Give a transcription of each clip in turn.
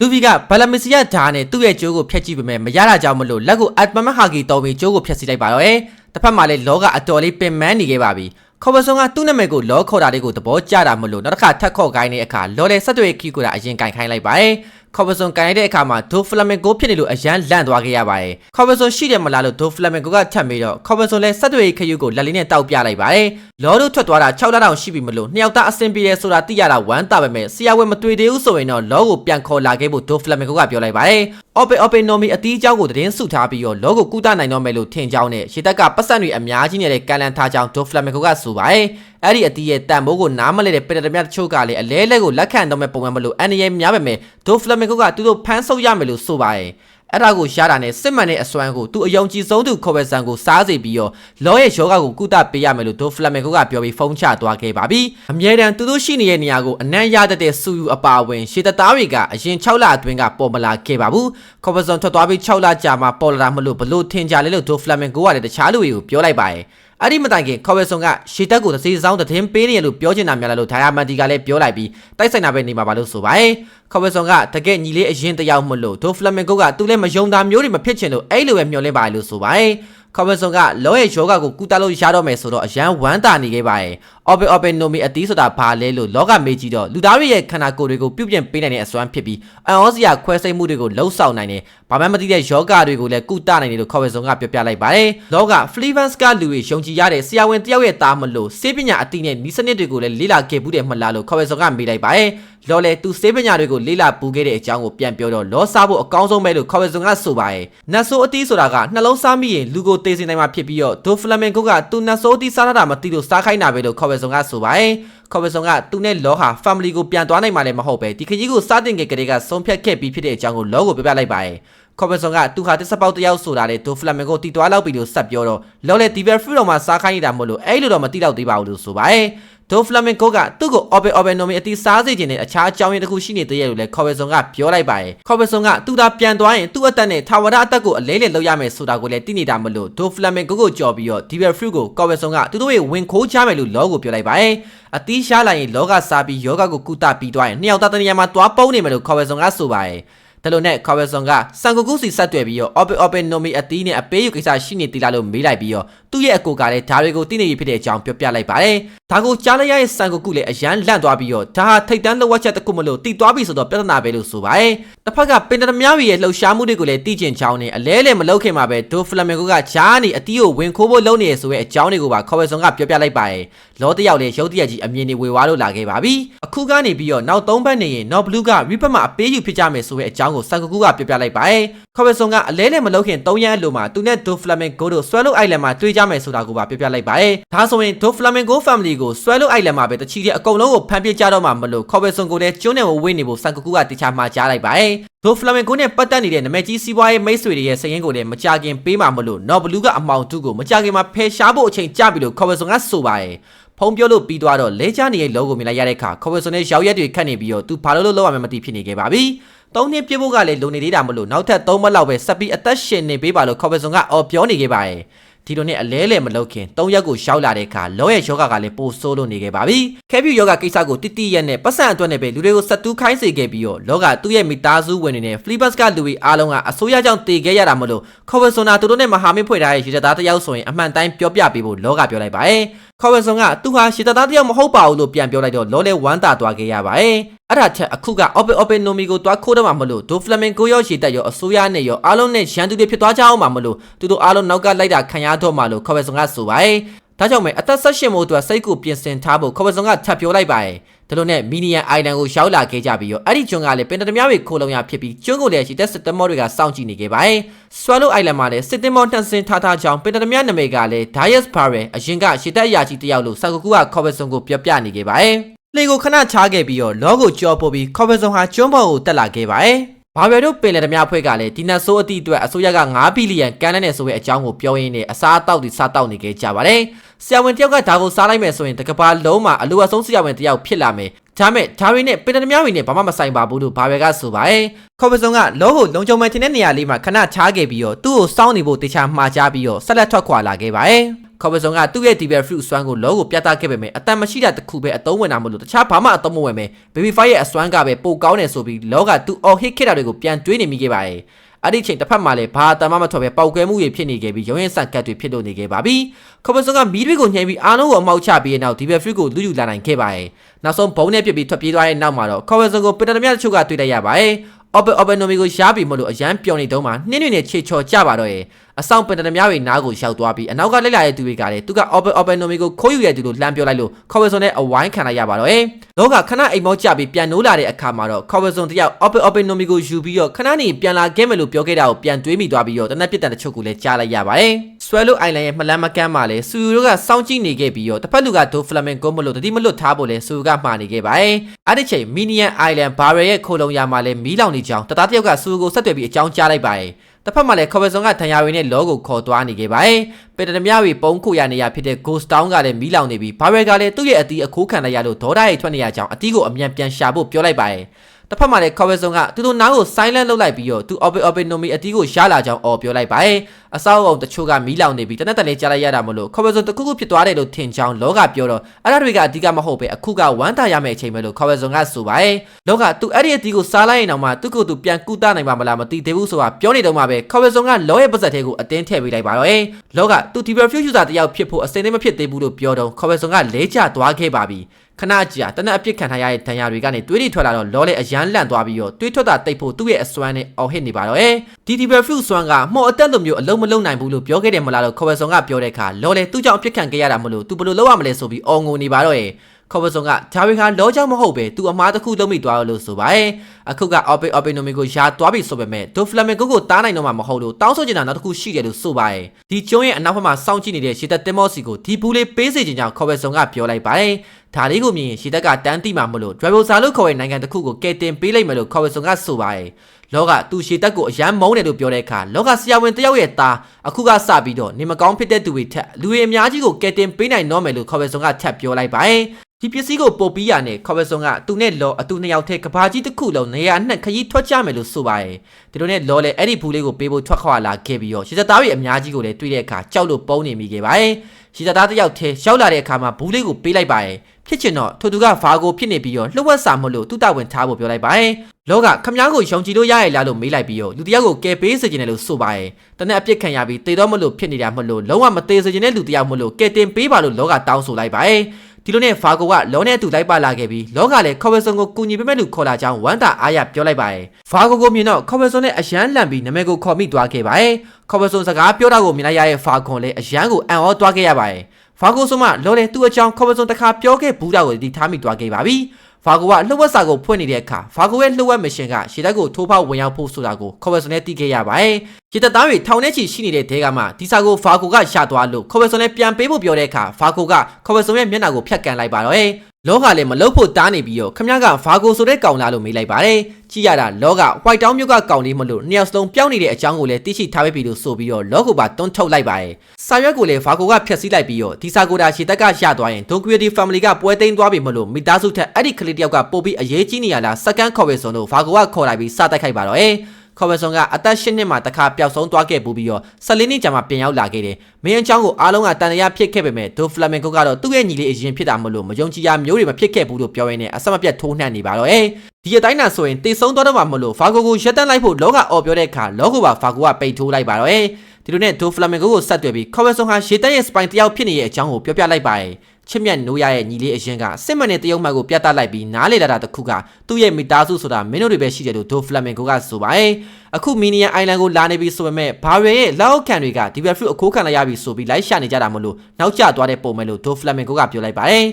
လူဗီကဘလမစီယာဓာတ်နဲ့သူ့ရဲ့ကြိုးကိုဖျက်ကြည့်ပေမဲ့မရတာကြောင့်မလို့လက်ကိုအတ်မမဟာကီတောင်းပြီးကြိုးကိုဖျက်ဆီးလိုက်ပါတော့တယ်တစ်ဖက်မှာလည်းလောကအတော်လေးပင်ပန်းနေခဲ့ပါပြီခေါ်ပစုံကသူ့နာမည်ကိုလောခေါ်တာလေးကိုသဘောကျတာမလို့နောက်တစ်ခါထပ်ခေါ်ခိုင်းတဲ့အခါလော်လေဆက်တွေ့ခီကိုတာအရင်ကင်ခိုင်းလိုက်ပါတယ် ခေါ်ပစုံကန်လိုက်တဲ့အခါမှာဒိုဖလမင်ကိုဖြစ်နေလို့အရန်လန့်သွားခဲ့ရပါတယ်ခေါ်ပစုံရှိတယ်မလားလို့ဒိုဖလမင်ကိုကထပ်ပြီးတော့ခေါ်ပစုံလည်းဆက်တွေ့ခယူကိုလက်လေးနဲ့တောက်ပြလိုက်ပါတယ်လော်တို့ထွက်သွားတာ6လတောင်ရှိပြီမလို့နှစ်ယောက်သားအဆင်ပြေတယ်ဆိုတာသိရတာဝမ်းသာပဲမဲ့ဆရာဝဲမတွေ့သေးဘူးဆိုရင်တော့လောကိုပြန်ခေါ်လာခဲ့ဖို့ဒိုဖလမင်ကိုကပြောလိုက်ပါတယ်အော်ပေအော်ပေနိုမီအတီးအကြောင်းကိုသတင်းစုထားပြီးတော့လောကိုကုသနိုင်တော့မယ်လို့ထင်ကြောင်းနဲ့ရှေ့တက်ကပတ်စံတွေအများကြီးနေတဲ့ကန်လန်ထားကြောင်းဒိုဖလမင်ကိုကဆိုပါတယ် အဲ့ဒီအတီးရဲ့တန်ဖိုးကိုနားမလဲတဲ့ပက်တမြတချို့ကလည်းအလဲလဲကိုလက်ခံတော့မဲ့ပုံမှန်မလို့အန်ရီရဲ့များပဲမဲ့ဒိုဖလမင်ကိုကသူတို့ဖမ်းဆုပ်ရမယ်လို့ဆိုပါတယ်အဲ့ဒါကိုရတာနဲ့စစ်မှန်တဲ့အစွမ်းကိုသူအယုံကြည်ဆုံးသူခေါ်ပဲဆန်ကိုစားစေပြီးတော့လောရဲ့ယောဂကိုကုသပေးရမယ်လို့ဒိုဖလမင်ကိုကပြောပြီးဖုန်းချသွားခဲ့ပါပြီအမြဲတမ်းသူတို့ရှိနေတဲ့နေရာကိုအနံ့ရတတ်တဲ့စူယူအပါအဝင်ရှေတသားတွေကအရင်6လအတွင်းကပေါ်မလာခဲ့ပါဘူးခေါ်ပဲဆန်ထွက်သွားပြီး6လကြာမှပေါ်လာတာမလို့ဘလို့ထင်ကြလဲလို့ဒိုဖလမင်ကိုကလည်းတခြားလူတွေကိုပြောလိုက်ပါတယ် အဲ့ဒီမတိုင်ခင်ခေါ်ဝဲဆုံကရှေတက်ကိုတစ်စီစောင်းတစ်ထင်းပေးနေရလို့ပြောချင်တာများလားလို့ဒါယာမန်တီကလည်းပြောလိုက်ပြီးတိုက်ဆိုင်တာပဲနေမှာပါလို့ဆိုပါတယ်ခေါ်ဝဲဆုံကတကယ်ညီလေးအရင်တယောက်မလို့ဒိုဖလမင်ကိုကသူလည်းမယုံတာမျိုးတွေမဖြစ်ချင်လို့အဲ့လိုပဲမျှော်လင့်ပါလို့ဆိုပါတယ်ခေါ်ဝဲဆုံကလောရဲ့ယောဂကိုကုသလို့ရတော့မယ်ဆိုတော့အရန်ဝမ်းတာနေခဲ့ပါတယ်။ Open Open Nomi အတီးဆိုတာဘာလဲလို့လောကမေးကြည့်တော့လူသားတွေရဲ့ခန္ဓာကိုယ်တွေကိုပြုပြင်ပေးနိုင်တဲ့အစွမ်းဖြစ်ပြီးအန်ဩစရာခွဲစိတ်မှုတွေကိုလှုပ်ဆောင်နိုင်တယ်။ဘာမှမသိတဲ့ယောဂတွေကိုလည်းကုသနိုင်တယ်လို့ခေါ်ဝဲဆုံကပြောပြလိုက်ပါတယ်။လောက Flevans ကလူတွေယုံကြည်ရတဲ့ဆရာဝန်တယောက်ရဲ့သားမလို့စေပညာအတီးနဲ့ဤစနစ်တွေကိုလည်းလေ့လာခဲ့ဘူးတယ်မလားလို့ခေါ်ဝဲဆုံကမေးလိုက်ပါတယ်။လော်လေသူစေပညာတွေကိုလေ့လာပူခဲ့တဲ့အကြောင်းကိုပြန်ပြောတော့လောစားဖို့အကောင်းဆုံးပဲလို့ခေါ်ဝဲဆုံကဆိုပါတယ်။နတ်ဆိုးအတီးဆိုတာကနှလုံးစားမိရင်လူကိုသေစေနိုင်မှာဖြစ်ပြီးတော့ဒိုဖလမင်ကိုကသူနတ်ဆိုးအတီးစားရတာမသိလို့စားခိုင်းတာပဲလို့ခေါ်ဝဲဆုံကဆိုပါတယ်။ခေါ်ဝဲဆုံကသူနဲ့လောဟာ family ကိုပြန်သွားနိုင်မှာလည်းမဟုတ်ပဲဒီခကြီးကိုစားတင်ခဲ့ကလေးကဆုံးဖြတ်ခဲ့ပြီးဖြစ်တဲ့အကြောင်းကိုလောကိုပြောပြလိုက်ပါတယ်။ခေါ်ပစုံကသူဟာတစ်စပေါက်တယောက်ဆိုတာလေဒိုဖလမင်ကိုတီတွားလောက်ပြီးလို့ဆက်ပြောတော့လောလေဒီဘယ်ဖရူတော်မှာစားခိုင်းနေတာမဟုတ်လို့အဲ့လိုတော့မတိတော့သေးပါဘူးလို့ဆိုပါတယ် ဒိုဖလမင်ကိုကသူ့ကို open open နိုမီအတီစားစေခြင်းနဲ့အခြားအကြောင်းရင်းတစ်ခုရှိနေသေးရဲ့လို့လည်းခေါ်ပစုံကပြောလိုက်ပါတယ်ခေါ်ပစုံကသူသာပြန်သွားရင်သူ့အသက်နဲ့ထာဝရအသက်ကိုအလဲလဲလုပ်ရမယ်ဆိုတာကိုလည်းသိနေတာမလို့ဒိုဖလမင်ကိုကိုကြော်ပြီးတော့ဒီဘယ်ဖရူကိုခေါ်ပစုံကသူတို့ရဲ့ဝင်ခိုးချမယ်လို့လောကိုပြောလိုက်ပါတယ်အတီးရှားလိုက်ရင်လောကစားပြီးယောဂကိုကုသပြီးသွားရင်နှစ်ယောက်သားတနေရာမှာတွားပုံးနေမယ်လို့ခေါ်ပစုံကဆိုပါတယ်ဒါလိုနဲ့ခေါ်ဝဲဆွန်ကစန်ကူကူစီဆက်တွေ့ပြီးတော့ open open nomi အတီးနဲ့အပေးယူကိစ္စရှိနေသေးလားလို့မေးလိုက်ပြီးတော့ သူ့ရဲ့အကိုကလည်းဒါတွေကိုသိနေပြီဖြစ်တဲ့အကြောင်းပြောပြလိုက်ပါတယ်။ဒါကိုကြားလိုက်ရတဲ့စန်ကူကူလည်းအရန်လန့်သွားပြီးတော့ဒါဟာထိတ်တန်းလောဝက်ချက်တစ်ခုမလို့တီသွားပြီဆိုတော့ပြဿနာပဲလို့ဆိုပါတယ်။တစ်ဖက်ကပင်တရမြရဲ့လှုပ်ရှားမှုတွေကိုလည်းသိကျင်ချောင်းနဲ့အလဲလဲမလုပ်ခင်မှာပဲဒိုဖလမင်ကိုကဂျားနေအတီးကိုဝင်ခိုးဖို့လုပ်နေရဆိုတဲ့အကြောင်းတွေကိုပါခေါ်ဝဲဆွန်ကပြောပြလိုက်ပါတယ်။လောတယောက်လည်းရုပ်တရက်ကြီးအမြင်တွေဝေဝါးလို့လာခဲ့ပါပြီ။အခုကနေပြီးတော့နောက်၃ဘက်နေရင်နော်ဘလူးကရိပတ်မှာအပေးယူဖြစ်ကြမယ်ဆိုတဲ့အကြောင်းကိုစန်ကူကူကပြောပြလိုက်ပါတယ်။ခေါ်ဝဲဆွန်ကအလဲလဲမလုပ်ခင်၃ရန်အလိုမှာသူနဲ့ဒိုဖလမင်ကိုတို့ဆွဲလို့အိုင်လန်မှာတွေ့ကြမယ်ဆိုတာကိုပါပြောပြလိုက်ပါတယ်။ဒါဆိုရင်ဒိုဖလမင်ကို family ကိုဆွဲလို့အိုင်လန်မှာပဲတချီတဲ့အကုန်လုံးကိုဖမ်းပြကြတော့မှာမလို့ခေါ်ဝဲဆွန်ကိုလည်းကျွန်းနဲ့ဝေးနေဖို့စန်ကူကူကတခြားမှာကြားလိုက်ပါတယ်။ဒိုဖလမင်ကိုနဲ့ပတ်သက်နေတဲ့နမဲကြီးစီးပွားရေးမိတ်ဆွေတွေရဲ့စရင်ကိုလည်းမကြခင်ပေးမှာမလို့နော်ဘလူးကအမောင်တူကိုမကြခင်မှာဖယ်ရှားဖို့အချိန်ကြပြီလို့ခေါ်ဝဲဆွန်ကဆိုပါတယ်။ဖုံးပြောလို့ပြီးသွားတော့လဲချနေရဲ့ logo မြင်လိုက်ရတဲ့အခါခေါ်ဝဲဆွန်နဲ့ရောက်ရက်တွေခတ်နေပြီးတော့သူဘာလို့လို့လောက်ရမှမသိဖြစ်နေခဲ့ပါပြီ။သုံးနှစ်ပြည့်ဖို့ကလည်းလုံနေသေးတာမလို့နောက်ထပ်သုံးမလောက်ပဲဆက်ပြီးအသက်ရှင်နေပေးပါလို့ခေါ်ဝဲဆွန်ကအော်ပြောနေခဲ့ပါတယ်။ ဒီလိုနဲ့အလဲလဲမလုပ်ခင်၃ရက်ကိုရှောက်လာတဲ့အခါလောရဲ့ယောဂကလည်းပိုဆိုးလို့နေခဲ့ပါပြီ။ခဲပြူယောဂကိစ္စကိုတိတိရက်နဲ့ပတ်စံအတွက်နဲ့ပဲလူတွေကိုစက်တူးခိုင်းစေခဲ့ပြီးတော့လောကသူ့ရဲ့မိသားစုဝင်တွေနဲ့ Flipbus ကလူတွေအားလုံးကအစိုးရကြောင့်တည်ခဲ့ရတာမလို့ခေါ်ဝဲဆွန်နာသူတို့နဲ့မဟာမိတ်ဖွဲ့ထားတဲ့ရေသားတယောက်ဆိုရင်အမှန်တိုင်းပြောပြပေးဖို့လောကပြောလိုက်ပါတယ်။ခေါ်ဝဲဆွန်ကသူဟာရေသားတယောက်မဟုတ်ပါဘူးလို့ပြန်ပြောလိုက်တော့လောလဲဝမ်းသာသွားခဲ့ရပါတယ်။ အဲ့ဒါချက်အခုက open open nomi ကိုတွားခိုးတော့မှမလို့ဒိုဖလမင်ကိုရောရှည်တက်ရောအစိုးရနဲ့ရောအားလုံးနဲ့ရန်သူတွေဖြစ်သွားကြအောင်မှမလို့သူတို့အားလုံးနောက်ကလိုက်တာခံရတော့မှလို့ခေါ်ဝဲဆွန်ကဆိုပါတယ်။ဒါကြောင့်ပဲအသက်ဆက်ရှင်မို့အတွက်စိတ်ကိုပြင်ဆင်ထားဖို့ခေါ်ဝဲဆွန်ကထပ်ပြောလိုက်ပါတယ်။ဒါလိုနဲ့မီနီယန်အိုင်လန်ကိုရောက်လာခဲ့ကြပြီးတော့အဲ့ဒီကျွန်းကလည်းပင်တမတွေခိုးလုံရဖြစ်ပြီးကျွန်းကိုလည်းရှိတဲ့စစ်တမောတွေကစောင့်ကြည့်နေခဲ့ပါတယ်။ဆွဲလို့အိုင်လန်မှာလည်းစစ်တမောနှံစင်ထားထားကြောင်းပင်တမနာမည်ကလည်း Dias Barrel အရင်ကရှေတက်အရာကြီးတယောက်လို့ဆာကူကူကခေါ်ဝဲဆွန်ကိုပြောပြနေခဲ့ပါတယ်။ လေကိုခဏချားခဲ့ပြီးတော့လောကိုကြောပို့ပြီးခေါ်ပစုံဟာကျွန်းပေါ်ကိုတက်လာခဲ့ပါတယ်။ဘာဘယ်တို့ပင်လယ်ဓမြအဖွဲ့ကလည်းဒီနတ်ဆိုးအတိအတွက်အစိုးရက9ဘီလီယံကန်တဲ့ဆိုတဲ့အကြောင်းကိုပြောရင်းနဲ့အစားအသောက်တွေစားတောက်နေခဲ့ကြပါတယ်။ဆရာဝန်တယောက်ကဒါကိုစားလိုက်မယ်ဆိုရင်တကဘာလုံးမှာအလိုအဆုံးဆရာဝန်တယောက်ဖြစ်လာမယ်။ဒါမဲ့ဒါတွေနဲ့ပင်လယ်ဓမြတွေနဲ့ဘာမှမဆိုင်ပါဘူးလို့ဘာဘယ်ကဆိုပါတယ်။ခေါ်ပစုံကလောကိုလုံခြုံမဲ့တင်တဲ့နေရာလေးမှာခဏချားခဲ့ပြီးတော့သူ့ကိုစောင်းနေဖို့တေချာမှားချပြီးတော့ဆက်လက်ထွက်ခွာလာခဲ့ပါတယ်။ ခေါ်ပစုံကသူ့ရဲ့ DBL fruit အစွမ်းကိုလောကိုပြသခဲ့ပေမဲ့အတန်မရှိတာတစ်ခုပဲအသုံးဝင်တာမလို့တခြားဘာမှအသုံးမဝင်ပဲ baby fight ရဲ့အစွမ်းကပဲပိုကောင်းတယ်ဆိုပြီးလောကသူအော်ဟစ်ခဲ့တာတွေကိုပြန်တွေးနေမိခဲ့ပါတယ်အဲ့ဒီချိန်တစ်ဖက်မှာလည်းဘာအတန်မှမထွက်ပဲပောက်ကွဲမှုတွေဖြစ်နေခဲ့ပြီးရုံးရင်ဆန်ကတ်တွေဖြစ်လို့နေခဲ့ပါပြီခေါ်ပစုံကမီးတွေကိုညှိပြီးအားလုံးကိုအမောက်ချပြီးတဲ့နောက် DBL fruit ကိုလူယူလာနိုင်ခဲ့ပါတယ်နောက်ဆုံးဘုံနဲ့ပြစ်ပြီးထွက်ပြေးသွားတဲ့နောက်မှာတော့ခေါ်ပစုံကိုပင်တရမြတချို့ကတွေ့လိုက်ရပါတယ် open openomic ကိုရှားပြီးမလို့အရန်ပျော်နေတုံးမှာနှင်းတွေနဲ့ခြေချော်ကြပါတော့ရဲ့အဆောင်ပင်တရမြတွေနားကိုရောက်သွားပြီးအနောက်ကလိုက်လာတဲ့သူတွေကလည်းသူက open openomic ကိုခိုးယူရတဲ့သူလို့လှမ်းပြောလိုက်လို့ခေါ်ဝယ်စွန်နဲ့အဝိုင်းခံလိုက်ရပါတော့ရဲ့လောကခဏအိမ်မောကြပြီးပြန်နိုးလာတဲ့အခါမှာတော့ခေါ်ဝယ်စွန်တယောက် open openomic ကိုယူပြီးတော့ခဏနေပြန်လာခဲ့မယ်လို့ပြောခဲ့တာကိုပြန်တွေးမိသွားပြီးတော့တနက်ပြစ်တန်တချို့ကိုလည်းကြားလိုက်ရပါတယ် ဆွဲလို့အိုင်လန်ရဲ့မလန်းမကန်းမှာလည်းစူယူတို့ကစောင့်ကြည့်နေခဲ့ပြီးတော့တစ်ဖက်လူကဒိုဖလမင်ကိုမလို့တတိမလွတ်ထားဖို့လဲစူကမှားနေခဲ့ပါတယ်အဲ့ဒီချိန်မီနီယန်အိုင်လန်ဘာရယ်ရဲ့ခိုလုံရမှာလည်းမီးလောင်နေကြောင်းတသားတယောက်ကစူကိုဆက်သွယ်ပြီးအကြောင်းကြားလိုက်ပါတယ်တစ်ဖက်မှာလည်းခေါ်ဝယ်စွန်ကဒဏ်ရာတွေနဲ့လောကိုခေါ်သွားနေခဲ့ပါတယ်ပေတရမြတွေပုံခုရနေရဖြစ်တဲ့ Ghost Town ကလည်းမီးလောင်နေပြီးဘာရယ်ကလည်းသူ့ရဲ့အတီးအခိုးခံလိုက်ရလို့ဒေါ်ဒါရိတ်ထွက်နေရကြောင်းအတီးကိုအမြန်ပြန်ရှာဖို့ပြောလိုက်ပါတယ် တစ်ဖက်မှာလည်းခေါ်ဝဲစုံကသူတို့နားကို silent လုပ်လိုက်ပြီးတော့သူ open open nomi အတီးကိုရလာကြောင်းအော်ပြောလိုက်ပါတယ်အဆောက်အုံတချို့ကမီးလောင်နေပြီးတနက်တန်လေးကြားလိုက်ရတာမလို့ခေါ်ဝဲစုံတစ်ခုခုဖြစ်သွားတယ်လို့ထင်ကြောင်းလောကပြောတော့အဲ့ဒါတွေကအဓိကမဟုတ်ပဲအခုကဝမ်းသာရမယ့်အချိန်ပဲလို့ခေါ်ဝဲစုံကဆိုပါတယ်လောကသူအဲ့ဒီအတီးကိုစားလိုက်ရင်တော့မှသူ့ကိုယ်သူပြန်ကူတာနိုင်ပါမလားမသိသေးဘူးဆိုတာပြောနေတော့မှပဲခေါ်ဝဲစုံကလောရဲ့ပါဇက်ထဲကိုအတင်းထည့်ပေးလိုက်ပါတော့လောကသူ deeper future တယောက်ဖြစ်ဖို့အစင်းသေးမဖြစ်သေးဘူးလို့ပြောတော့ခေါ်ဝဲစုံကလဲကျသွားခဲ့ပါပြီ ခဏကြာတနက်အပြစ်ခံထားရတဲ့ဒဏ်ရာတွေကနေတွေးတွေထွက်လာတော့လောလေအရန်လန့်သွားပြီးတော့တွေးထွက်တာတိတ်ဖို့သူ့ရဲ့အစွမ်းနဲ့အော်ဟစ်နေပါတော့။ဒီဒီဘယ်ဖရုစွမ်းကမော်အတက်လိုမျိုးအလုံးမလုံးနိုင်ဘူးလို့ပြောခဲ့တယ်မလားလို့ခေါ်ဝဲဆောင်ကပြောတဲ့အခါလောလေသူ့ကြောင့်အပြစ်ခံခဲ့ရတာမလို့သူဘယ်လိုလုပ်ရမလဲဆိုပြီးအော်ငိုနေပါတော့ရဲ့။ ခေါ်ဝဲဆောင်ကဒါဝေခါလောကြောင့်မဟုတ်ပဲသူအမားတစ်ခုလုံးမိသွားလို့ဆိုပါရဲ့။အခုက open open nomi ကိုယာသွားပြီဆိုပေမဲ့ဒိုဖလမင်ကိုကိုတားနိုင်တော့မှမဟုတ်လို့တောင်းဆိုချင်တာနောက်တစ်ခုရှိတယ်လို့ဆိုပါရဲ့။ဒီကျုံးရဲ့အနောက်ဘက်မှာစောင့်ကြည့်နေတဲ့ရှေသက်တင်မော့စီကိုဒီဘူးလေးပေးစေချင်ကြောင်းခေါ်ဝဲဆောင်ကပြောလိုက်ပါတယ်။ဒါလေးကိုမြင်ရင်ရှေသက်ကတန်းတိမှာမလို့ driver စာလို့ခေါ်တဲ့နိုင်ငံတစ်ခုကိုကယ်တင်ပေးလိုက်မယ်လို့ခေါ်ဝဲဆောင်ကဆိုပါရဲ့။လောကသူရှေတက်ကိုအရန်မုန်းတယ်လို့ပြောတဲ့အခါလောကဆရာဝန်တယောက်ရဲ့သားအခုကစပြီးတော့နေမကောင်းဖြစ်တဲ့သူတွေထက်လူတွေအများကြီးကိုကယ်တင်ပေးနိုင်တော့မယ်လို့ခေါ်ဝဲဆောင်ကထပ်ပြောလိုက်ပါရဲ့။ ဒီပစ္စည်းကိုပို့ပြီးရနဲ့ခေါ်ဝဲဆောင်ကသူနဲ့လောအတူနှစ်ယောက်တည်းကဘာကြီးတစ်ခုလုံးနေရာအနှံ့ခရီးထွက်ကြမယ်လို့ဆိုပါရဲ့ဒီလိုနဲ့လောလည်းအဲ့ဒီဘူးလေးကိုပေးဖို့ထွက်ခွာလာခဲ့ပြီးတော့ရှေသက်သားတွေအများကြီးကိုလည်းတွေ့တဲ့အခါကြောက်လို့ပုံနေမိခဲ့ပါရဲ့ရှေသက်သားတစ်ယောက်တည်းရောက်လာတဲ့အခါမှာဘူးလေးကိုပေးလိုက်ပါရဲ့ဖြစ်ချင်တော့ထိုသူကဖာကိုဖြစ်နေပြီးတော့လှုပ်ဝက်စာမလို့သူ့တဝင်ထားဖို့ပြောလိုက်ပါရဲ့လောကခမားကိုယုံကြည်လို့ရရဲ့လားလို့မေးလိုက်ပြီးတော့လူတယောက်ကိုကယ်ပေးစေချင်တယ်လို့ဆိုပါရဲ့တနေ့အပြစ်ခံရပြီးတေတော့မလို့ဖြစ်နေတာမလို့လုံးဝမသေးစေချင်တဲ့လူတယောက်မလို့ကယ်တင်ပေးပါလို့လောကတောင်းဆိုလိုက်ပါရဲ့ ဒီလိုနဲ့ဖာကိုကလောနဲ့အတူလိုက်ပါလာခဲ့ပြီးလောကလည်းခေါ်ဝဲစုံကိုကူညီပေးမဲ့လူခေါ်လာကြောင်းဝမ်းသာအားရပြောလိုက်ပါရဲ့ဖာကိုကိုမြင်တော့ခေါ်ဝဲစုံနဲ့အရန်လန့်ပြီးနာမည်ကိုခေါ်မိသွားခဲ့ပါရဲ့ခေါ်ဝဲစုံစကားပြောတာကိုမြင်လိုက်ရတဲ့ဖာခွန်လည်းအရန်ကိုအံ့ဩသွားခဲ့ရပါရဲ့ဖာကိုဆိုမှလောလည်းသူ့အကြောင်းခေါ်ဝဲစုံတစ်ခါပြောခဲ့ဘူးတာကိုဒီထားမိသွားခဲ့ပါပြီ ဖာကိုကလှုပ်ဝက်စာကိုဖွင့်နေတဲ့အခါဖာကိုရဲ့လှုပ်ဝက်မရှင်ကရှေ့တက်ကိုထိုးဖောက်ဝင်ရောက်ဖို့ဆိုတာကိုခေါ်ဝဲစုံနဲ့တီးခဲ့ရပါရဲ့ရေတပ်သားတွေထောင်ထဲချီရှိနေတဲ့တဲကမှဒီစာကိုဖာကိုကရှာသွားလို့ခေါ်ဝဲစုံနဲ့ပြန်ပေးဖို့ပြောတဲ့အခါဖာကိုကခေါ်ဝဲစုံရဲ့မျက်နှာကိုဖျက်ကန်လိုက်ပါတော့ရဲ့ လောကလည်းမလုတ်ဖို့တားနေပြီးတော့ခမရကဖာကိုဆိုတဲ့ကောင်လားလို့မေးလိုက်ပါတယ်ကြည့်ရတာလောက white town မြို့ကကောင်လေးမလို့နှစ်ယောက်စလုံးပြောင်းနေတဲ့အကြောင်းကိုလည်းသိရှိထားပေးပြီလို့ဆိုပြီးတော့လောကိုပါတွန်းထုတ်လိုက်ပါတယ်စာရွက်ကိုလည်းဖာကိုကဖျက်ဆီးလိုက်ပြီးတော့ဒီစာကိုတာရှေတက်ကရသွားရင် Don Creative Family ကပွဲသိမ်းသွားပြီမလို့မိသားစုထက်အဲ့ဒီကလေးတယောက်ကပို့ပြီးအရေးကြီးနေရလားစကန်ခေါ်ပဲဆိုလို့ဖာကိုကခေါ်လိုက်ပြီးစတိုက်ခိုက်ပါတော့အေး ခေါ်ဝဲဆောင်ကအသက်၈နှစ်မှာတခါပျောက်ဆုံးသွားခဲ့ပူပြီးတော့၁၄နှစ်ကြာမှပြန်ရောက်လာခဲ့တယ်။မင်းအချောင်းကိုအားလုံးကတန်တရားဖြစ်ခဲ့ပေမဲ့ဒိုဖလာမင်ကိုကတော့သူ့ရဲ့ညီလေးအရင်ဖြစ်တာမလို့မယုံကြည်ရမျိုးတွေမဖြစ်ခဲ့ဘူးလို့ပြောရင်းနဲ့အဆက်မပြတ်ထိုးနှံ့နေပါတော့။ဒီအတိုင်းနာဆိုရင်တေဆုံးသွားတော့မှမလို့ဖာကိုကိုရက်တန်းလိုက်ဖို့လောကအော်ပြောတဲ့အခါလောကိုပါဖာကိုကပိတ်ထိုးလိုက်ပါတော့။ ဒီလိုနဲ့ဒိုဖလာမင်ကိုကိုဆက်သွယ်ပြီးခေါ်ဝဲဆောင်ဟာရေတက်ရဲ့စပိုင်တယောက်ဖြစ်နေတဲ့အကြောင်းကိုပြောပြလိုက်ပါရဲ့။ချစ်မြတ်နိုးရရဲ့ညီလေးအရင်ကစစ်မှန်တဲ့တရုတ်မှတ်ကိုပြသလိုက်ပြီးနားလေလာတာတစ်ခုကသူ့ရဲ့မိသားစုဆိုတာမင်းတို့တွေပဲရှိတယ်လို့ဒိုဖလာမင်ကိုကဆိုပါရဲ့အခုမီနီယန်အိုင်လန်ကိုလာနေပြီဆိုပေမဲ့ဘာရယ်ရဲ့လောက်ခံတွေကဒီဘက်ဖရုအခိုးခံလိုက်ရပြီဆိုပြီးလိုက်ရှာနေကြတာမလို့နောက်ကျသွားတဲ့ပုံမဲ့လို့ဒိုဖလာမင်ကိုကပြောလိုက်ပါတယ်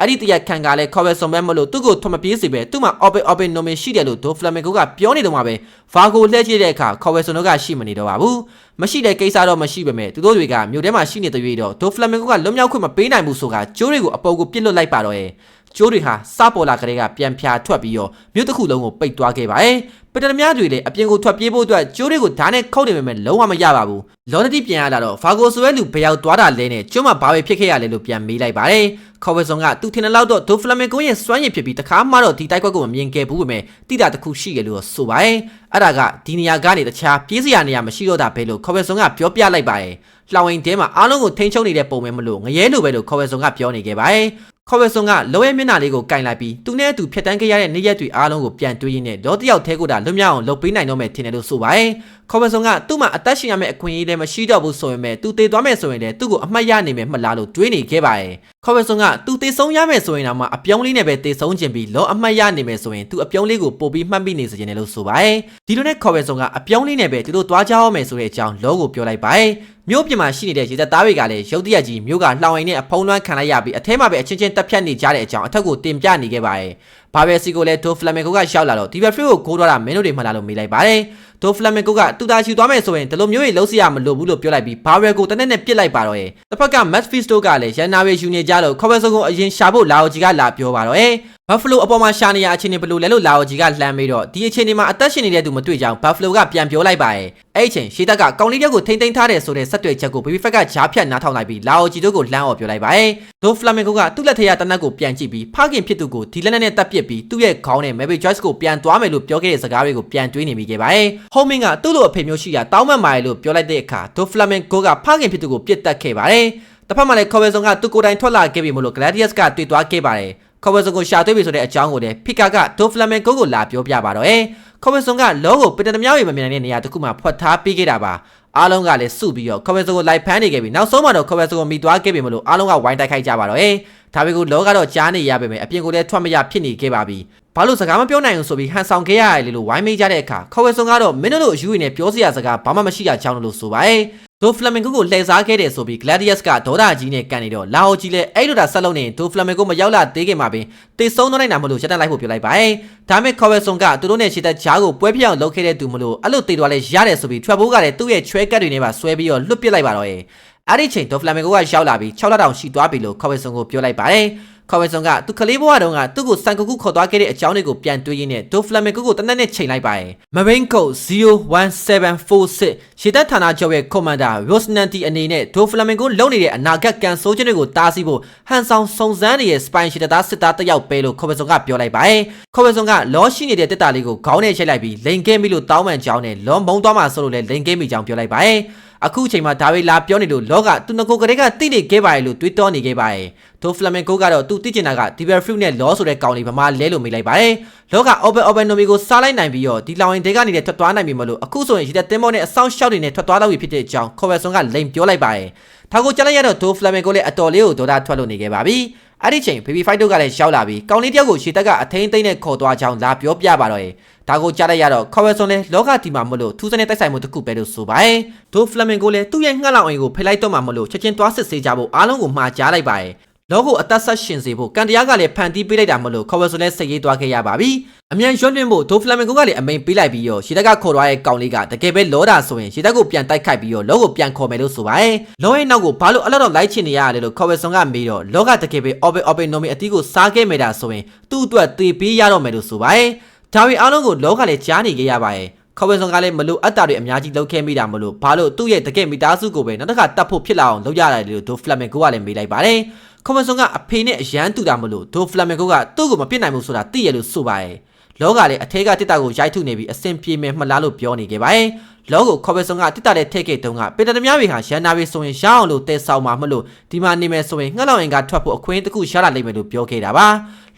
အဲ့ဒီတရခံကလည်းခေါ်ပဲစုံမဲ့မလို့သူ့ကိုထွန်မပြေးစေပဲသူ့မှာ open open nomin ရှိတယ်လို့ဒိုဖလာမင်ကိုကပြောနေတော့မှာပဲဗာကိုလှည့်ကြည့်တဲ့အခါခေါ်ပဲစုံတို့ကရှိမနေတော့ပါဘူးမရှိတဲ့ကိစ္စတော့မရှိပေမဲ့သူတို့တွေကမြို့ထဲမှာရှိနေတဲ့ရွေးတော့ဒိုဖလာမင်ကိုကလွတ်မြောက်ခွင့်မပေးနိုင်ဘူးဆိုတာကျိုးတွေကိုအပေါ်ကိုပြစ်လွတ်လိုက်ပါတော့ရဲ့ ကျိုးတွေဟာစပေါ်လာကလေးကပြန်ဖြာထွက်ပြီးတော့မြို့တစ်ခုလုံးကိုပိတ်သွားခဲ့ပါတယ်ပတရမတွေလည်းအပြင်ကိုထွက်ပြေးဖို့အတွက်ကျိုးတွေကိုဓာတ်နဲ့ခုတ်နေပေမဲ့လုံးဝမရပါဘူးလော်တတိပြန်ရလာတော့ဖာဂိုဆိုရဲ့လူဘယ်ရောက်သွားတာလဲနဲ့ကျိုးမှာဘာပဲဖြစ်ခဲ့ရလဲလို့ပြန်မေးလိုက်ပါတယ်ခေါ်ဝဲဆောင်ကသူထင်တဲ့လောက်တော့ဒိုဖလာမင်ကိုရဲ့စွမ်းရည်ဖြစ်ပြီးတခါမှတော့ဒီတိုက်ခွက်ကိုမမြင်ခဲ့ဘူးပဲမဲ့တိတာတစ်ခုရှိရလို့ဆိုပါတယ်အဲ့ဒါကဒီနေရာကနေတခြားပြေးစရာနေရာမရှိတော့တာပဲလို့ခေါ်ဝဲဆောင်ကပြောပြလိုက်ပါတယ်လှောင်ရင်တဲမှာအားလုံးကိုထိန်းချုပ်နေတဲ့ပုံပဲမလို့ငရဲလိုပဲလို့ခေါ်ဝဲဆောင်ကပြောနေခဲ့ပါတယ် ခေါ်ဝဲဆောင်ကလောရဲ့မျက်နှာလေးကိုကင်လိုက်ပြီးသူနဲ့အတူဖြတ်တန်းခဲ့ရတဲ့နေ့ရက်တွေအားလုံးကိုပြန်တွေးရင်းနဲ့လောတယောက်သေးကိုတာလွတ်မြောက်အောင်လုပ်ပေးနိုင်တော့မယ်ထင်တယ်လို့ဆိုပါတယ်ခေါ်ဝဲဆောင်ကသူ့မှာအသက်ရှင်ရမယ့်အခွင့်အရေးလည်းမရှိတော့ဘူးဆိုရင်ပဲသူတည်သွားမယ်ဆိုရင်လည်းသူ့ကိုအမှတ်ရနိုင်မယ်မှတ်လားလို့တွေးနေခဲ့ပါတယ် ခေါ်ဝဲဆောင်ကသူတည်ဆုံးရမယ်ဆိုရင်တော့မှအပြုံးလေးနဲ့ပဲတည်ဆုံးခြင်းပြီးလောအမှတ်ရနိုင်မယ်ဆိုရင်သူအပြုံးလေးကိုပို့ပြီးမှတ်မိနေစေချင်တယ်လို့ဆိုပါတယ်ဒီလိုနဲ့ခေါ်ဝဲဆောင်ကအပြုံးလေးနဲ့ပဲသူတို့သွားကြအောင်မယ်ဆိုတဲ့အကြောင်းလောကိုပြောလိုက်ပါတယ်မြို့ပြင်မှာရှိနေတဲ့ရေသက်သားတွေကလည်းရုတ်တရက်ကြီးမြို့ကလှောင်အိမ်နဲ့အဖုံးလွှမ်းခံလိုက်ရပြီးအထဲမှာပဲအချင်းချင်းတက်ဖြတ်နေကြတဲ့အကြောင်းအထက်ကိုတင်ပြနေခဲ့ပါတယ်။ဘာပဲစီကိုလည်းဒိုဖလမင်ကိုကရောက်လာတော့ဒီဘက်ဖရီကိုကိုးတော့တာမင်းတို့တွေမှလာလို့မေးလိုက်ပါတယ်။ ဒိုဖလမင်ကိုကတူတာယူသွားမယ်ဆိုရင်ဒီလိုမျိုးကြီးလုံးစရာမလိုဘူးလို့ပြောလိုက်ပြီးဘာဝယ်ကိုတနက်နဲ့ပြစ်လိုက်ပါတော့ရဲ့။တစ်ဖက်ကမတ်ဖီစတိုကလည်းရန်နာဝေယူနေကြလို့ခေါ်ဘဆုံကိုအရင်ရှာဖို့လာအိုဂျီကလာပြောပါတော့ရဲ့။ဘတ်ဖလိုအပေါ်မှာရှာနေရအခြေအနေဘယ်လိုလဲလို့လာအိုဂျီကလှမ်းပြီးတော့ဒီအခြေအနေမှာအသက်ရှင်နေတဲ့သူမတွေ့ကြအောင်ဘတ်ဖလိုကပြန်ပြောလိုက်ပါရဲ့။အဲ့အချိန်ရှေးတက်ကကောင်လေးတယောက်ကိုထိမ့်သိမ်းထားတယ်ဆိုတဲ့ဆက်တွေ့ချက်ကိုဘေဘီဖက်ကဂျားဖြတ်နားထောင်လိုက်ပြီးလာအိုဂျီတို့ကိုလှမ်းအော်ပြောလိုက်ပါရဲ့။ဒိုဖလာမင်ကိုကသူ့လက်ထက်ရတနက်ကိုပြန်ကြည့်ပြီးဖခင်ဖြစ်သူကိုဒီလက်နက်နဲ့တပ်ပစ်ပြီးသူ့ရဲ့ခေါင်းနဲ့မဲဘေဂျွိုက်စ်ကိုပြန်သွားမယ်လို့ပြောခဲ့တဲ့စကားတွေကိုပြန်တွေးနေမိခဲ့ပါရဲ့။ဟုံးမင်းကသူ့လိုအဖေမျိုးရှိရာတောင်းပန်ပါရဲ့လို့ပြောလိုက်တဲ့အခါဒိုဖလာမင်ကိုကဖခင်ဖြစ်သူကိုပြစ်တက်ခဲ့ပါတယ်။တစ်ဖက်မှာလည်းခေါ်ဝဲဆောင်ကသူကိုယ်တိုင်ထွက်လာခဲ့ပြီမို့လို့ဂလက်ဒီယပ်ကတွေ့သွားခဲ့ပါတယ်။ခေါ်ဝဲဆောင်ကိုရှာတွေ့ပြီဆိုတဲ့အကြောင်းကိုလည်းဖီကာကဒိုဖလာမင်ကိုကိုလာပြောပြပါတော့။ခေါ်ဝဲဆောင်ကလောကိုပင်တမြောက်ရေမမြင်နိုင်တဲ့နေရာတစ်ခုမှာဖွက်ထားပေးခဲ့တာပါ။အားလုံးကလည်းစုပြီးတော့ခေါ်ဝဲဆောင်ကိုလိုက်ဖမ်းနေခဲ့ပြီးနောက်ဆုံးမှတော့ခေါ်ဝဲဆောင်ကိုမိသွားခဲ့ပြီမို့လို့အားလုံးကဝိုင်းတိုက်ခိုက်ကြပါတော့။ဒါပေမဲ့လောကတော့ကြားနေရပါမယ်အပြင်ကိုလည်းထွက်မရဖြစ်နေခဲ့ပါပြီ။ ဘာလို့စကားမပြောနိုင်ဘူးဆိုပြီးဟန်ဆောင်ခဲ့ရတယ်လေလို့ဝိုင်းမေးကြတဲ့အခါခေါ်ဝဲဆောင်ကတော့မင်းတို့အယူရင်းနဲ့ပြောစရာစကားဘာမှမရှိရကြောင်းလို့ဆိုပါရဲ့။ဒိုဖလမင်ကိုကိုလှည့်စားခဲ့တယ်ဆိုပြီး Gladius ကဒေါသကြီးနဲ့ကန်နေတော့လာဟိုကြီးလည်းအဲ့လိုတာဆက်လုံးနေဒိုဖလမင်ကိုမရောက်လာသေးခင်မှာပင်တေဆုံးသွားနိုင်တာမလို့ရက်တက်လိုက်ဖို့ပြောလိုက်ပါရဲ့။ဒါမဲ့ခေါ်ဝဲဆောင်ကသူတို့နဲ့ရှေ့သက်ဂျားကိုပွဲပြအောင်လုပ်ခဲ့တဲ့သူမလို့အဲ့လိုတေသွားလဲရတယ်ဆိုပြီးထွက်ဖို့ကလည်းသူ့ရဲ့ချွဲကတ်တွေနဲ့ပါဆွဲပြီးတော့လွတ်ပစ်လိုက်ပါတော့ရဲ့။အဲ့ဒီချိန်ဒိုဖလမင်ကိုကရောက်လာပြီး6လတောင်ရှိသွားပြီလို့ခေါ်ဝဲဆောင်ကိုပြောလိုက်ပါတယ်။ ခေါ်ဝဲဆောင်ကသူကလေးဘဝတုန်းကသူ့ကိုစန်ကူကူခေါ်သွားခဲ့တဲ့အကြောင်းတွေကိုပြန်တွေးရင်းနဲ့ဒိုဖလမင်ကိုကိုတနက်နဲ့ချိန်လိုက်ပါတယ်။ Marine Code 01746ရေတပ်ဌာနချုပ်ရဲ့ Commander Rosnanti အနေနဲ့ဒိုဖလမင်ကိုလုံနေတဲ့အနာဂတ်ကန်ဆိုးခြင်းတွေကိုတားဆီးဖို့ဟန်ဆောင်စုံစမ်းနေတဲ့ Spy ရှိတပ်သားစစ်သားတစ်ယောက်ပဲလို့ခေါ်ဝဲဆောင်ကပြောလိုက်ပါတယ်။ခေါ်ဝဲဆောင်ကလောရှိနေတဲ့တက်တာလေးကိုခေါင်းနဲ့ချိတ်လိုက်ပြီးလိန်ကဲမိလို့တောင်းပန်ကြောင်းနဲ့လွန်မုံသွားမှဆိုလို့လည်းလိန်ကဲမိကြောင်းပြောလိုက်ပါတယ်။ အခုချိန်မှာဒါဝေလာပြောနေလို့လောကသူငကိုကလေးကတိနေခဲ့ပါရဲ့လို့တွေးတောနေခဲ့ပါရဲ့ဒိုဖလမင်ကိုကတော့သူသိကျင်တာကဒီဘယ်ဖရုနဲ့လောဆိုတဲ့ကောင်လေးဗမာလဲလို့မိလိုက်ပါတယ်လောကအော်ဘယ်အော်ဘယ်နိုမီကိုစားလိုက်နိုင်ပြီးတော့ဒီလောင်ရင်တဲကနေထွက်သွားနိုင်ပြီမလို့အခုဆိုရင်ရှိတဲ့တင်းမောနဲ့အဆောင်ရှောက်တွေနဲ့ထွက်သွားတော့ပြီဖြစ်တဲ့အကြောင်းခေါ်ဝယ်ဆွန်ကလိန်ပြောလိုက်ပါတယ်ဒါကိုကြားလိုက်ရတော့ဒိုဖလမင်ကိုလည်းအတော်လေးကိုဒေါသထွက်လို့နေခဲ့ပါပြီ အဲ့ဒီချိန် baby fight တို့ကလည်းရှောက်လာပြီးကောင်လေးတယောက်ကိုရှေ့တက်ကအထိန်သိမ့်နဲ့ခေါ်သွားချောင်းလာပြောပြပါတော့ရဲ့ဒါကိုကြားလိုက်ရတော့ခေါ်ဝဲဆွန်လည်းလောကဒီမှာမလို့ထူးစတဲ့တိုက်ဆိုင်မှုတစ်ခုပဲလို့ဆိုပါရဲ့ဒိုဖလမင်ကိုလည်းသူ့ရဲ့ငှက်လောင်အိမ်ကိုဖိလိုက်တော့မှမလို့ချက်ချင်းသွားစစ်ဆေးကြဖို့အားလုံးကိုမှားကြားလိုက်ပါရဲ့ လောကိုအသက်ဆက်ရှင်စေဖို့ကန်တရားကလည်းဖန်တီးပေးလိုက်တာမလို့ခေါ်ဝဲဆိုလဲစိတ်ရေးသွားခဲ့ရပါပြီအမြန်ရွှတ်လွှင့်ဖို့ဒိုဖလမင်ကိုကလည်းအမိန်ပေးလိုက်ပြီးတော့ရှီတက်ကခေါ်သွားတဲ့ကောင်လေးကတကယ်ပဲလောတာဆိုရင်ရှီတက်ကိုပြန်တိုက်ခိုက်ပြီးတော့လောကိုပြန်ခေါ်မယ်လို့ဆိုပါရဲ့လောရဲ့နောက်ကိုဘာလို့အလောက်တော့လိုက်ချင်နေရတယ်လို့ခေါ်ဝဲဆောင်ကမေးတော့လောကတကယ်ပဲ open open nomi အတီးကိုစားခဲ့မိတာဆိုရင်သူ့အတွက်တေးပေးရတော့မယ်လို့ဆိုပါရဲ့ဒါပေအားလုံးကိုလောကလည်းကြားနေခဲ့ရပါရဲ့ခေါ်ဝဲဆောင်ကလည်းမလို့အပ်တာတွေအများကြီးလုပ်ခဲ့မိတာမလို့ဘာလို့သူ့ရဲ့တကယ်မိသားစုကိုပဲနောက်တစ်ခါတတ်ဖို့ဖြစ်လာအောင်လုပ်ရတယ်လို့ဒိုဖလမင်ကိုကလည်းမေးလိုက်ပါတယ် ကွန်မဆွန်ကအဖေနဲ့အရန်တူတာမလို့ဒိုဖလာမင်ကိုကသူ့ကိုမပြစ်နိုင်ဘူးဆိုတာသိရလို့ဆိုပါရဲ့လောကလည်းအထဲကတစ်တာကိုရိုက်ထုနေပြီးအစင်ပြေမယ်မှလားလို့ပြောနေခဲ့ပါရဲ့လောကိုခေါ်ပဲဆုံကတစ်တာတဲ့ထည့်ခဲ့တုန်းကပေတရမများတွေဟာရန်နာတွေဆိုရင်ရအောင်လို့တဲဆောင်မှာမလို့ဒီမှာနေမယ်ဆိုရင်ငှက်လောင်ရင်ကထွက်ဖို့အခွင့်တစ်ခုရလာလိမ့်မယ်လို့ပြောခဲ့တာပါ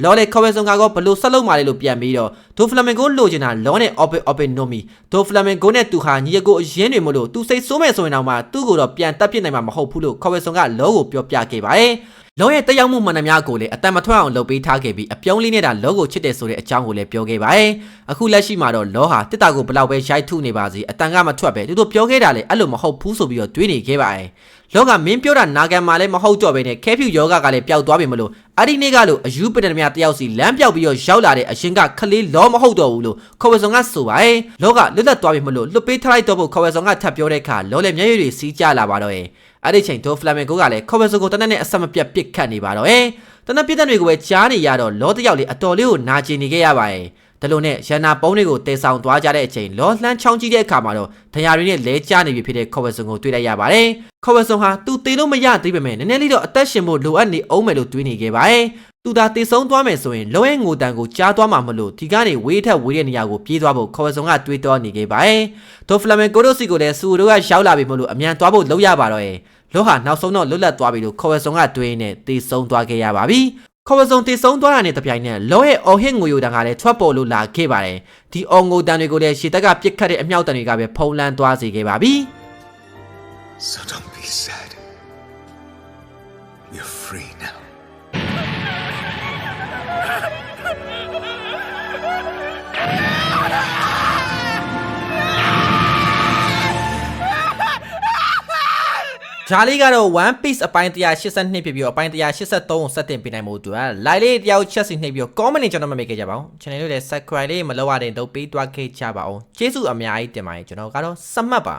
လောလေခေါ်ပဲဆုံကတော့ဘလို့ဆက်လုပ်มาလေလို့ပြန်ပြီးတော့ဒိုဖလာမင်ကိုလိုချင်တာလောနဲ့ open open nomi ဒိုဖလာမင်ကိုနဲ့သူဟာညီကိုအရင်တွေမလို့သူစိတ်ဆိုးမယ်ဆိုရင်တော့မှသူ့ကိုတော့ပြန်တက်ပြစ်နိုင်မှာမဟုတ်ဘူးလို့ခေါ်ပဲဆုံကလောကိုပြောပြခဲ့ပါတယ် လောရဲ့တက်ရောက်မှုမှန်သမျှကိုလည်းအတန်မထွက်အောင်လုပ်ပေးထားခဲ့ပြီးအပြုံးလေးနဲ့တာလောကိုချစ်တယ်ဆိုတဲ့အကြောင်းကိုလည်းပြောခဲ့ပါတယ်။အခုလက်ရှိမှာတော့လောဟာတစ်တာကိုဘလောက်ပဲရိုက်ထုနေပါစေအတန်ကမထွက်ပဲသူတို့ပြောခဲ့တာလည်းအဲ့လိုမဟုတ်ဘူးဆိုပြီးတော့တွေးနေခဲ့ပါတယ်။လောကမင်းပြောတာနာခံမှာလည်းမဟုတ်တော့ပဲနဲ့ခဲဖြူယောဂကလည်းပျောက်သွားပြီမလို့အဲ့ဒီနေ့ကလို့အယူပတရမြတယောက်စီလမ်းပြောက်ပြီးတော့ရောက်လာတဲ့အရှင်ကခလေးလောမဟုတ်တော့ဘူးလို့ခေါ်ဝဲဆောင်ကဆိုပါတယ်။လောကလွတ်လပ်သွားပြီမလို့လွတ်ပေးထားလိုက်တော့ဖို့ခေါ်ဝဲဆောင်ကထပ်ပြောတဲ့အခါလောလည်းမျက်ရည်တွေစီးကျလာပါတော့ရဲ့။ အဲ့ဒီချိန်ဒိုဖလာမင်ကိုကလည်းခေါ်ဘဆုံကိုတနက်နဲ့အဆက်မပြတ်ပစ်ခတ်နေပါတော့တယ်တနက်ပြစ်တဲ့တွေကိုပဲကြားနေရတော့လောတယောက်လေးအတော်လေးကိုနာကျင်နေခဲ့ရပါတယ်ဒါလို့နဲ့ရန်နာပုံးတွေကိုတေဆောင်သွားကြတဲ့အချိန်လောလှမ်းချောင်းကြည့်တဲ့အခါမှာတော့ဒဏ်ရာတွေနဲ့လဲကျနေပြီဖြစ်တဲ့ခေါ်ဘဆုံကိုတွေ့လိုက်ရပါတယ်ခေါ်ဘဆုံဟာသူတေလို့မရသေးပေမဲ့နည်းနည်းလေးတော့အသက်ရှင်ဖို့လိုအပ်နေအောင်မယ်လို့တွေးနေခဲ့ပါတယ်သူသာတေဆုံးသွားမယ်ဆိုရင်လောရဲ့ငိုတန်ကိုကြားသွားမှာမလို့ဒီကနေဝေးထက်ဝေးတဲ့နေရာကိုပြေးသွားဖို့ခေါ်ဘဆုံကတွေးတောနေခဲ့ပါတယ်ဒိုဖလာမင်ကိုတို့စီကိုလည်းစူတို့ကရောက်လာပြီမလို့အမြန်သွားဖို့လုပ်ရပါတော့ရဲ့ လောဟာနောက်ဆုံးတော့လွတ်လပ်သွားပြီလို့ခေါ်ဘဆုံကတွေးနေတေဆုံးသွားခဲ့ရပါပြီခေါ်ဘဆုံတေဆုံးသွားတာနဲ့တပြိုင်နက်လောရဲ့အော်ဟစ်ငိုယိုတန်ကလည်းထွက်ပေါ်လို့လာခဲ့ပါတယ်ဒီအော်ငိုတန်တွေကိုလည်းရှေတက်ကပြစ်ခတ်တဲ့အမြောက်တန်တွေကပဲဖုံးလန်းသွားစေခဲ့ပါပြီ So don't be sad. You're free now. ဂျာလီကတော့ One Piece အပိုင်း182ဖြစ်ပြီးတော့အပိုင်း183ကိုစတင်ပေးနိုင်မှုအတွက် like လေးတယောက်ချက်စီနှိပ်ပြီးတော့ comment လေးကျွန်တော်မှမေးခဲ့ကြပါဦး channel လေးလည်း subscribe လေးမလုပ်ရတဲ့တော့ပေးသွားခဲ့ကြပါအောင်ကျေးဇူးအများကြီးတင်ပါတယ်ကျွန်တော်ကတော့စမှတ်ပါ